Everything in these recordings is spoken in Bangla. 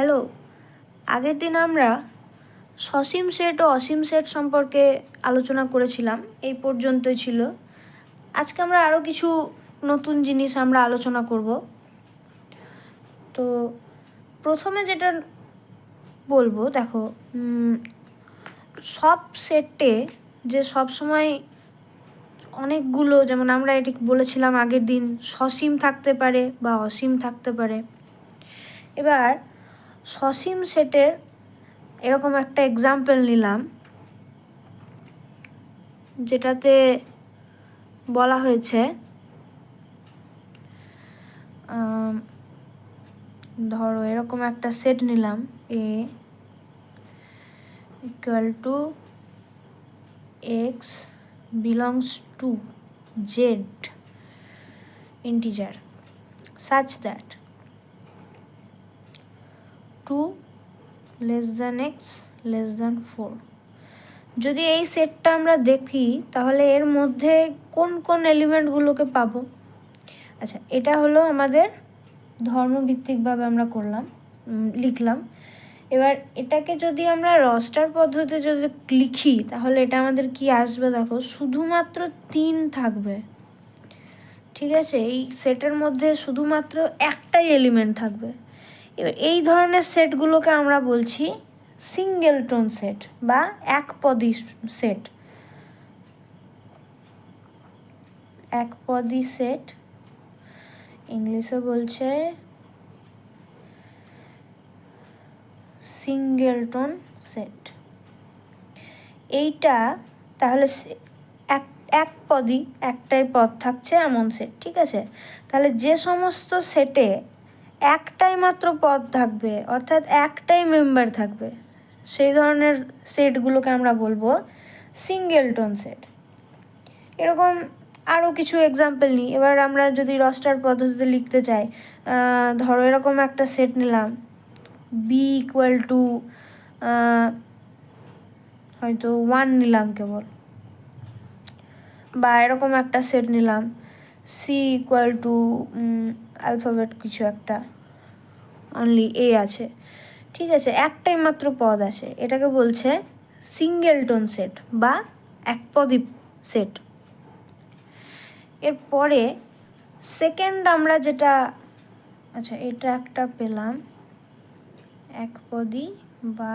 হ্যালো, আগের দিন আমরা সসীম সেট ও অসীম সেট সম্পর্কে আলোচনা করেছিলাম, এই পর্যন্তই ছিল। আজকে আমরা আরও কিছু নতুন জিনিস আমরা আলোচনা করব। তো প্রথমে যেটা বলব, দেখো সব সেটে যে সব সময় অনেকগুলো, যেমন আমরা এটি বলেছিলাম আগের দিন, সসীম থাকতে পারে বা অসীম থাকতে পারে। এবার সসীম সেটের এরকম একটা এক্সাম্পল নিলাম, যেটাতে বলা হয়েছে ধরো এরকম একটা সেট নিলাম A equal to x belongs to Z integer such that 2 less than x less than four যদি এই সেটটা আমরা দেখি, তাহলে এর মধ্যে কোন কোন এলিমেন্টগুলোকে পাবো? আচ্ছা এটা হলো আমাদের ধর্মভিত্তিকভাবে আমরা করলাম লিখলাম। এবার এটাকে যদি আমরা রস্টার পদ্ধতিতে যদি লিখি, তাহলে এটা আমাদের কি আসবে দেখো? শুধুমাত্র তিন থাকবে। ঠিক আছে? এই সেটের মধ্যে শুধুমাত্র একটাই এলিমেন্ট থাকবে। এবার এই ধরনের সেটগুলোকে আমরা বলছি সিঙ্গেল টোন সেট বা একপদী সেট। একপদী সেট, ইংলিশে বলছে সিঙ্গেল টোন সেট। এইটা তাহলে এক এক পদই একটাই পদ থাকছে এমন সেট, ঠিক আছে? তাহলে যে সমস্ত সেটে একটাই মাত্র পদ থাকবে, অর্থাৎ একটাই মেম্বার থাকবে। সেই ধরনের সেটগুলোকে আমরা বলব সিঙ্গেল টোন সেট এরকম আরও কিছু এক্সাম্পল নিই। এবার আমরা যদি রস্টার পদ্ধতিতে লিখতে চাই ধরো এরকম একটা সেট নিলাম বি ইকুয়াল টু হয়তো ওয়ান নিলাম কেবল। বা এরকম একটা সেট নিলাম সি ইকুয়াল টু অ্যালফাবেট কিছু একটা অনলি এ আছে। ঠিক আছে, একটাই মাত্র পদ আছে। এটাকে বলছে সিঙ্গেল টোন সেট বা একপদী সেট এরপরে সেকেন্ড আমরা যেটা আচ্ছা এটা একটা পেলাম একপদী বা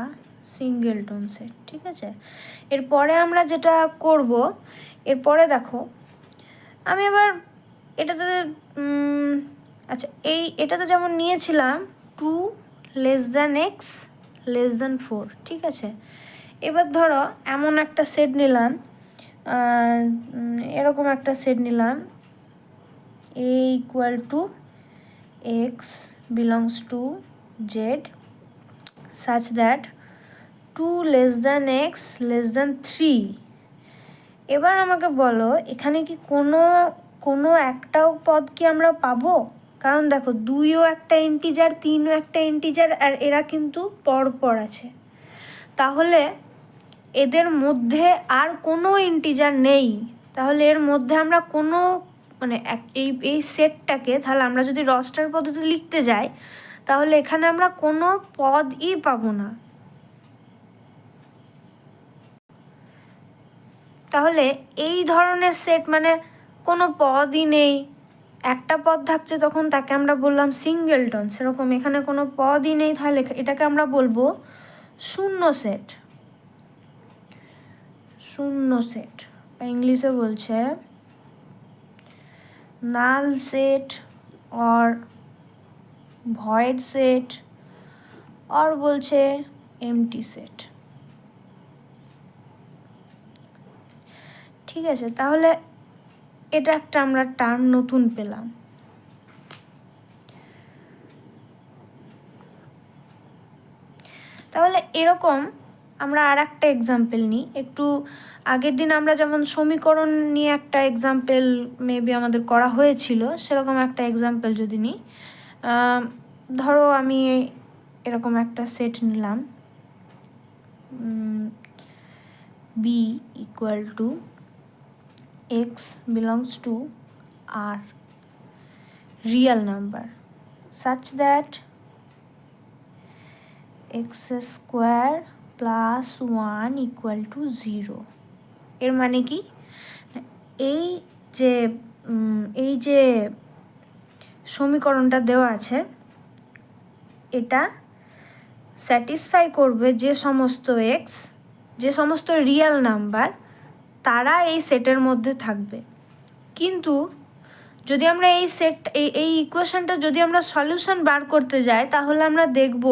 সিঙ্গেল টোন সেট ঠিক আছে? এরপরে আমরা যেটা করব, এরপরে দেখো, আমি এবার এটাতে আচ্ছা এই এটা তো যেমন নিয়েছিলাম, two less than x, less than four, ঠিক আছে? এবার ধরো, এমন একটা সেট নিলাম এরকম একটা সেট নিলাম, A equal to x belongs to Z such that 2 less than x less than 3 এবার আমাকে বলো, এখানে কি কোনো কোনো একটাও পদ কি আমরা পাবো? কারণ দেখো দুইও একটা ইন্টিজার তিনও একটা ইন্টিজার আর এরা কিন্তু পর পর আছে। তাহলে এদের মধ্যে আর কোনো ইন্টিজার নেই। তাহলে এর মধ্যে আমরা কোনো মানে এই এই সেটটাকে তাহলে আমরা যদি রস্টার পদ্ধতি লিখতে যাই, তাহলে এখানে আমরা কোনো পদই পাবো না। তাহলে এই ধরনের সেট মানে কোনো পদই নেই। একটা পদ থাকছে তখন তাকে আমরা বললাম সিঙ্গেল টন সেরকম এখানে কোনো পদই নেই তাহলে এটাকে আমরা বলব শূন্য সেট শূন্য সেট বা ইংলিশে বলছে null set or void set আর বলছে এমটি সেট ঠিক আছে, তাহলে এটা একটা আমরা টার্ম নতুন পেলাম। তাহলে এরকম আমরা আর একটা এক্সাম্পল নিই। একটু আগের দিন আমরা যেমন সমীকরণ নিয়ে একটা এক্সাম্পল মেবি আমাদের করা হয়েছিল, সেরকম একটা এক্সাম্পল যদি নিই। ধরো আমি এরকম একটা সেট নিলাম। B equal to x belongs to R real number such that x square plus one equal to zero এর মানে কি? এই যে এই যে সমীকরণটা দেওয়া আছে, এটা স্যাটিসফাই করবে যে সমস্ত এক্স যে সমস্ত রিয়েল নাম্বার তারা এই সেটের মধ্যে থাকবে। কিন্তু যদি আমরা এই সেট, এই এই ইকুয়েশনটা যদি আমরা সলিউশন বার করতে যাই, তাহলে আমরা দেখব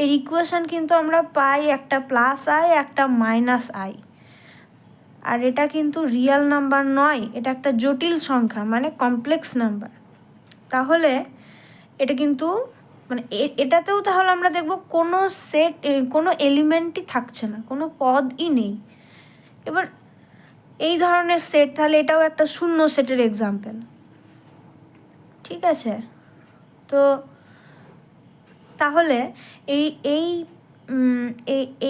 এর ইকুয়েশন কিন্তু আমরা পাই একটা প্লাস আই একটা মাইনাস আই আর এটা কিন্তু রিয়েল নাম্বার নয়, এটা একটা জটিল সংখ্যা মানে কমপ্লেক্স নাম্বার তাহলে এটা কিন্তু মানে এটাতেও তাহলে আমরা দেখব কোনো সেট কোনো এলিমেন্টই থাকছে না, কোনো পদই নেই। এবার এই ধরনের সেট তাহলে এটাও একটা শূন্য সেটের এক্সাম্পল ঠিক আছে? তো তাহলে এই এই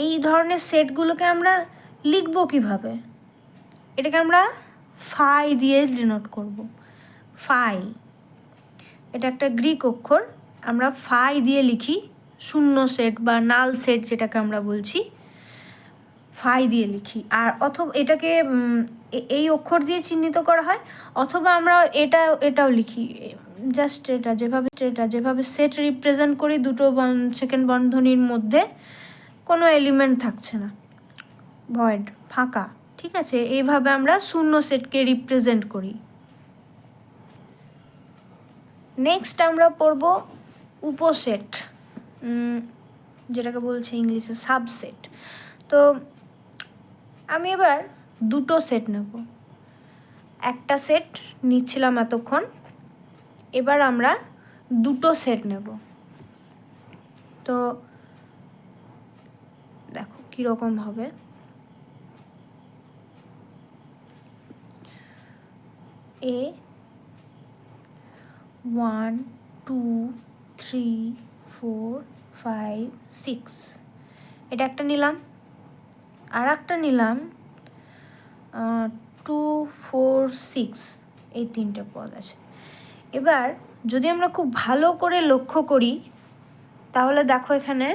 এই ধরনের সেটগুলোকে আমরা লিখব কীভাবে? এটাকে আমরা ফাই দিয়ে ডিনোট করব। ফাই এটা একটা গ্রিক অক্ষর। আমরা ফাই দিয়ে লিখি শূন্য সেট বা নাল সেট যেটাকে আমরা বলছি। ফাই দিয়ে লিখি। আর অথবা এটাকে এই অক্ষর দিয়ে চিহ্নিত করা হয়, অথবা আমরা এটা, এটাও লিখি। জাস্ট এটা, যেভাবে এটা, যেভাবে সেট রিপ্রেজেন্ট করি, দুটো সেকেন্ড বন্ধনীর মধ্যে কোনো এলিমেন্ট থাকছে না। ভয়েড ফাঁকা, ঠিক আছে? এইভাবে আমরা শূন্য সেটকে রিপ্রেজেন্ট করি। নেক্সট আমরা পড়ব উপসেট যেটাকে বলছে ইংলিশে সাবসেট তো আমি এবার দুটো সেট নেব। একটা সেট নিচ্ছিলাম এতক্ষণ, এবার আমরা দুটো সেট নেব। তো দেখো কীরকম হবে। A one two three four five six এটা একটা নিলাম। আর একটা নিলাম টু ফোর সিক্স এই তিনটে পদ আছে। এবার যদি আমরা খুব ভালো করে লক্ষ্য করি, তাহলে দেখো এখানে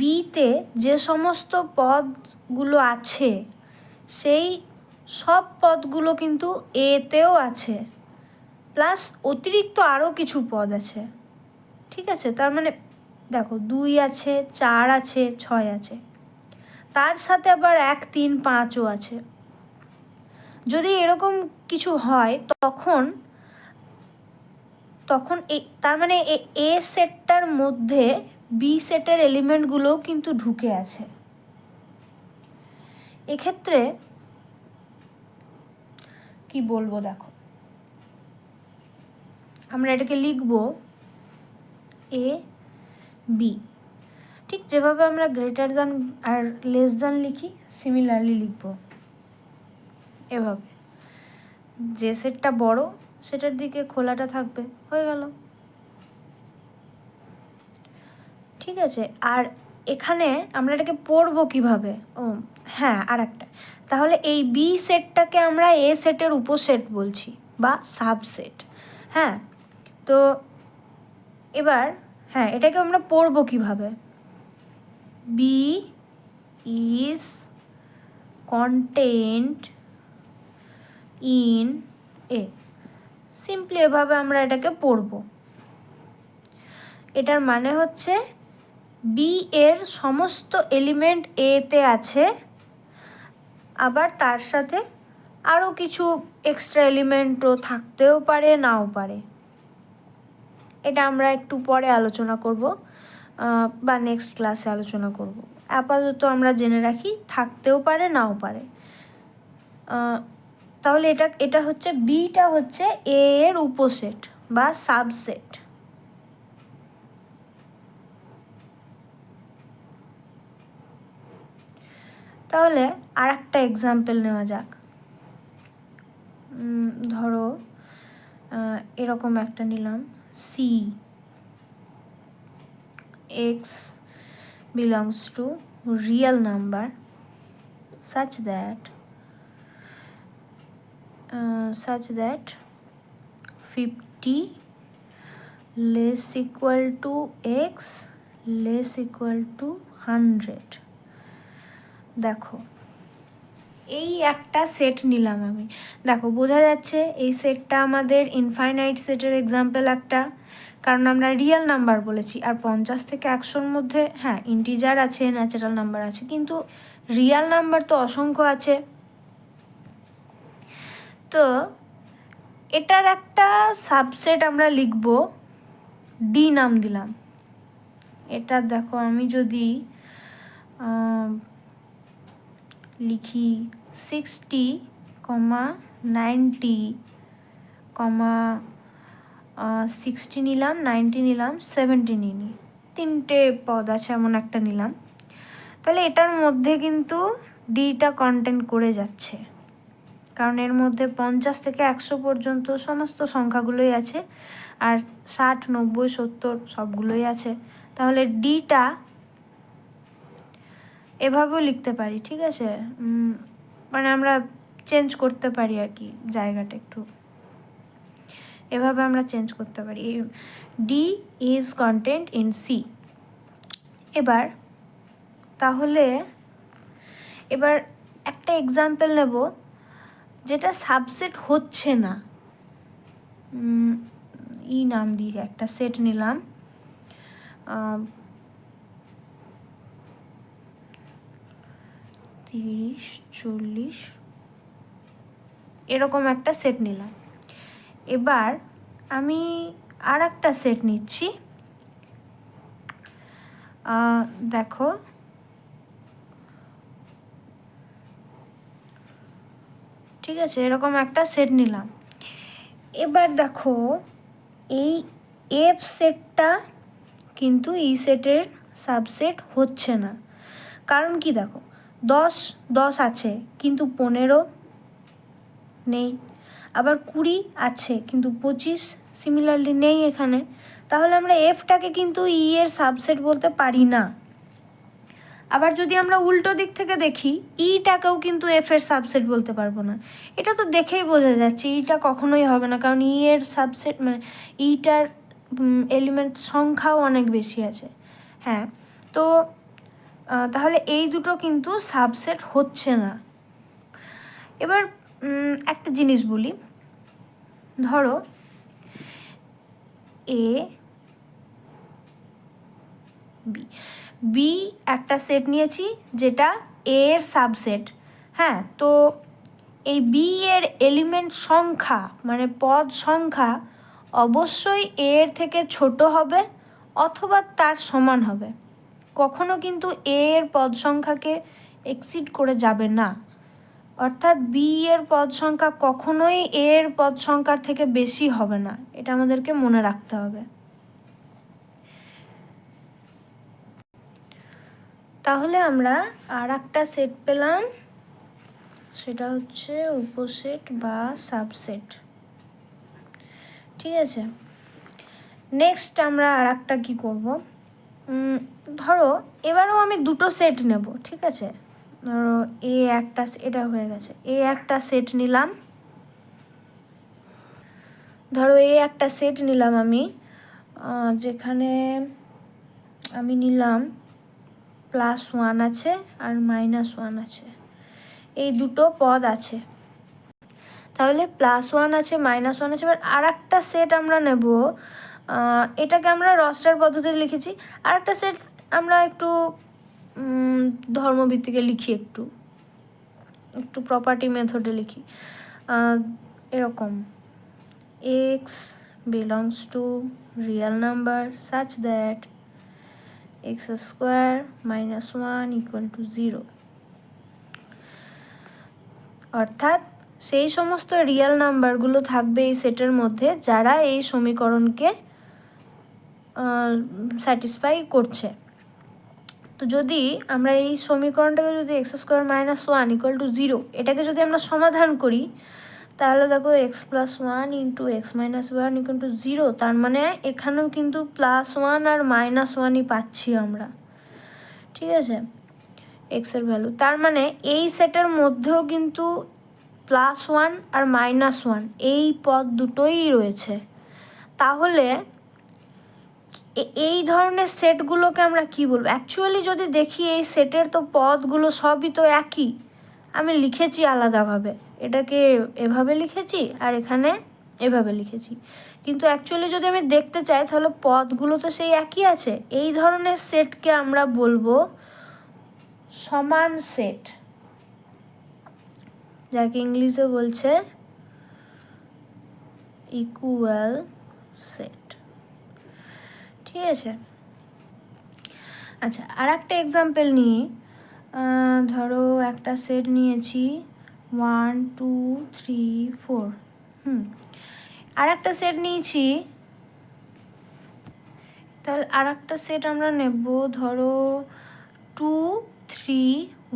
বিতে যে সমস্ত পদগুলো আছে, সেই সব পদগুলো কিন্তু এতেও আছে প্লাস অতিরিক্ত আরও কিছু পদ আছে। ঠিক আছে? তার মানে দেখো, দুই আছে, চার আছে, ছয় আছে। তার সাথে আবার এক, তিন, পাঁচও আছে। যদি এরকম কিছু হয়, তখন তখন এই তার মানে এ সেটটার মধ্যে বি সেটের এলিমেন্টগুলোও কিন্তু ঢুকে আছে। এক্ষেত্রে, কি বলব দেখো? আমরা এটাকে লিখব এ বি ঠিক যেভাবে আমরা গ্রেটার দ্যান আর লেস দ্যান লিখি সিমিলারলি লিখব। এভাবে। যে সেটটা বড়, সেটার দিকে খোলাটা থাকবে। হয়ে গেল। ঠিক আছে, আর এখানে আমরা এটাকে পড়ব কীভাবে? ও হ্যাঁ আর একটা তাহলে এই বি সেটটাকে আমরা এ সেটের উপসেট বলছি, বা সাবসেট হ্যাঁ তো এবার হ্যাঁ এটাকে আমরা পড়ব কীভাবে? B is contained in A simply এভাবে আমরা এটাকে পড়ব। এটার মানে হচ্ছে বি এর সমস্ত এলিমেন্ট এতে আছে, আবার তার সাথে আরও কিছু এক্সট্রা এলিমেন্টও থাকতেও পারে, নাও পারে। এটা আমরা একটু পরে আলোচনা করব। বা নেক্সট ক্লাসে আলোচনা করব। আপাতত আমরা জেনে রাখি, থাকতেও পারে, নাও পারে। তাহলে এটা এটা হচ্ছে বিটা হচ্ছে এ এর উপসেট বা সাবসেট তাহলে আর একটা এক্সাম্পল নেওয়া যাক। ধরো এরকম একটা নিলাম C x belongs to real number such that such that 50 less equal to x less equal to hundred দেখো, এই একটা সেট নিলাম আমি। দেখো, বোঝা যাচ্ছে এই সেটটা আমাদের ইনফাইনাইট সেটের এক্সাম্পল একটা। কারণ আমরা রিয়েল নাম্বার বলেছি আর পঞ্চাশ থেকে একশোর মধ্যে হ্যাঁ ইন্টিজার আছে ন্যাচারাল নাম্বার আছে, কিন্তু রিয়েল নাম্বার তো অসংখ্য আছে। তো এটার একটা সাবসেট আমরা লিখব ডি নাম দিলাম। এটা দেখো, আমি যদি লিখি sixty comma ninety comma sixty নিলাম নাইনটি নিলাম সেভেন্টি নিই। তিনটে পদ আছে, এমন একটা নিলাম। তাহলে এটার মধ্যে কিন্তু ডিটা কন্টেন্ট করে যাচ্ছে। কারণ এর মধ্যে পঞ্চাশ থেকে একশো পর্যন্ত সমস্ত সংখ্যাগুলোই আছে, আর ষাট, নব্বই, সত্তর সবগুলোই আছে। তাহলে ডিটা এভাবেও লিখতে পারি, ঠিক আছে? মানে আমরা চেঞ্জ করতে পারি আর কি জায়গাটা একটু। এভাবে আমরা চেঞ্জ করতে পারি। D is contained in C এবার, তাহলে এবার একটা এক্সাম্পল নেব যেটা সাবসেট হচ্ছে না। ই নাম দিয়ে একটা সেট নিলাম। তিরিশ, চল্লিশ, এরকম একটা সেট নিলাম। এবার আমি আর একটা সেট নিচ্ছি দেখো। ঠিক আছে, এরকম একটা সেট নিলাম। এবার দেখো, এই এফ সেটটা কিন্তু ই সেটের সাবসেট হচ্ছে না। কারণ কি দেখো, দশ দশ আছে, কিন্তু পনেরো নেই। আবার কুড়ি আছে, কিন্তু পঁচিশ সিমিলারলি নেই এখানে। তাহলে আমরা এফটাকে কিন্তু ই এর সাবসেট বলতে পারি না। আবার যদি আমরা উল্টো দিক থেকে দেখি ইটাকেও কিন্তু এফ এর সাবসেট বলতে পারব না। এটা তো দেখেই বোঝা যাচ্ছে ইটা কখনোই হবে না, কারণ ই এর সাবসেট মানে ইটার এলিমেন্ট সংখ্যাও অনেক বেশি আছে। হ্যাঁ তো তাহলে এই দুটো কিন্তু সাবসেট হচ্ছে না। এবার একটা জিনিস বলি। ধরো এ বি বি একটা সেট নিয়েছি যেটা এ এর সাবসেট হ্যাঁ তো এই বি এর এলিমেন্ট সংখ্যা মানে পদ সংখ্যা অবশ্যই এ এর থেকে ছোট হবে অথবা তার সমান হবে। কখনো কিন্তু এ এর পদ সংখ্যাকে এক্সিড করে যাবে না। অর্থাৎ বি এর পদ সংখ্যা কখনোই এর পদ সংখ্যার থেকে বেশি হবে না। এটা আমাদেরকে মনে রাখতে হবে। তাহলে আমরা আর একটা সেট পেলাম। সেটা হচ্ছে উপসেট বা সাবসেট ঠিক আছে? নেক্সট আমরা আর একটা কী করব? ধরো, এবারেও আমি দুটো সেট নেব, ঠিক আছে? ধরো এ একটা এটা হয়ে গেছে। এ একটা সেট নিলাম। ধরো এ একটা সেট নিলাম আমি। যেখানে আমি নিলাম প্লাস ওয়ান আছে আর মাইনাস ওয়ান আছে। এই দুটো পদ আছে। তাহলে প্লাস ওয়ান আছে মাইনাস ওয়ান আছে, এবার আর একটা সেট আমরা নেব। এটাকে আমরা রস্টার পদ্ধতিতে লিখেছি। আর একটা সেট আমরা একটু ধর্মভিত্তিকে লিখি একটু। একটু প্রপার্টি মেথডে লিখি। এরকম। X belongs to real number such that x square minus one equal to zero অর্থাৎ সেই সমস্ত রিয়েল নাম্বারগুলো থাকবে এই সেটের মধ্যে যারা এই সমীকরণকে স্যাটিসফাই করছে। তো যদি আমরা এই সমীকরণটাকে যদি x square minus one equal to zero এটাকে যদি আমরা সমাধান করি, তাহলে দেখো x plus one into x minus one equal to zero তার মানে এখানেও কিন্তু প্লাস ওয়ান আর মাইনাস ওয়ানই পাচ্ছি আমরা। ঠিক আছে? এক্সের ভ্যালু তার মানে এই সেটের মধ্যেও কিন্তু প্লাস ওয়ান আর মাইনাস ওয়ান এই পদ দুটোই রয়েছে। তাহলে এই ধরনের সেটগুলোকে আমরা কি বলব? অ্যাকচুয়ালি যদি দেখি এই সেটের তো পদগুলো সবই তো একই। আমি লিখেছি আলাদাভাবে। এটাকে এভাবে লিখেছি আর এখানে এভাবে লিখেছি। কিন্তু অ্যাকচুয়ালি যদি আমি দেখতে চাই, তাহলে পদগুলো তো সেই একই আছে। এই ধরনের সেটকে আমরা বলব সমান সেট। যাকে ইংলিশে বলছে ইকুয়াল সেট ঠিক আছে আচ্ছা আর একটা এক্সাম্পল নিয়ে ধরো একটা সেট নিয়েছি ওয়ান টু থ্রি ফোর হুম আর একটা সেট নিয়েছি, তাহলে আর একটা সেট আমরা নেব, ধরো টু থ্রি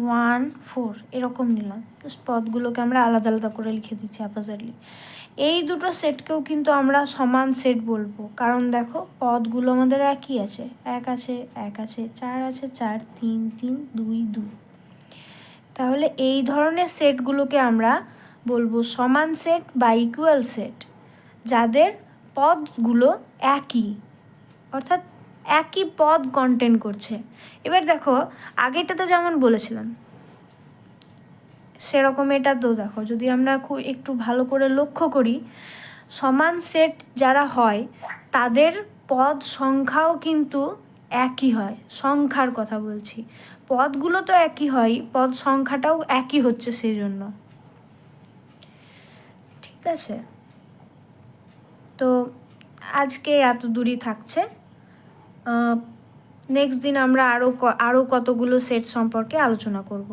ওয়ান, ফোর, এরকম নিলাম। জাস্ট পদগুলোকে আমরা আলাদা আলাদা করে লিখে দিচ্ছি অ্যাপাজেটলি এই দুটো সেটকেও কিন্তু আমরা সমান সেট বলব। কারণ দেখো, পদগুলো আমাদের একই আছে। এক আছে এক আছে, চার আছে, চার, তিন তিন, দুই দুই তাহলে এই ধরনের সেটগুলোকে আমরা বলব সমান সেট বা ইকুয়াল সেট যাদের পদগুলো একই। অর্থাৎ একই পদ কন্টেন্ট করছে। এবার দেখো আগেরটাতে যেমন বলেছিলাম, সেরকম এটা তো দেখো, যদি আমরা খুব একটু ভালো করে লক্ষ্য করি, সমান সেট যারা হয়, তাদের পদ সংখ্যাও কিন্তু একই হয়, সংখ্যার কথা বলছি। পদগুলো তো একই হয়, পদ সংখ্যাটাও একই হচ্ছে সেই জন্য ঠিক আছে? তো আজকে এত দূরই থাকছে। নেক্সট দিন আমরা আরও আরও কতগুলো সেট সম্পর্কে আলোচনা করব।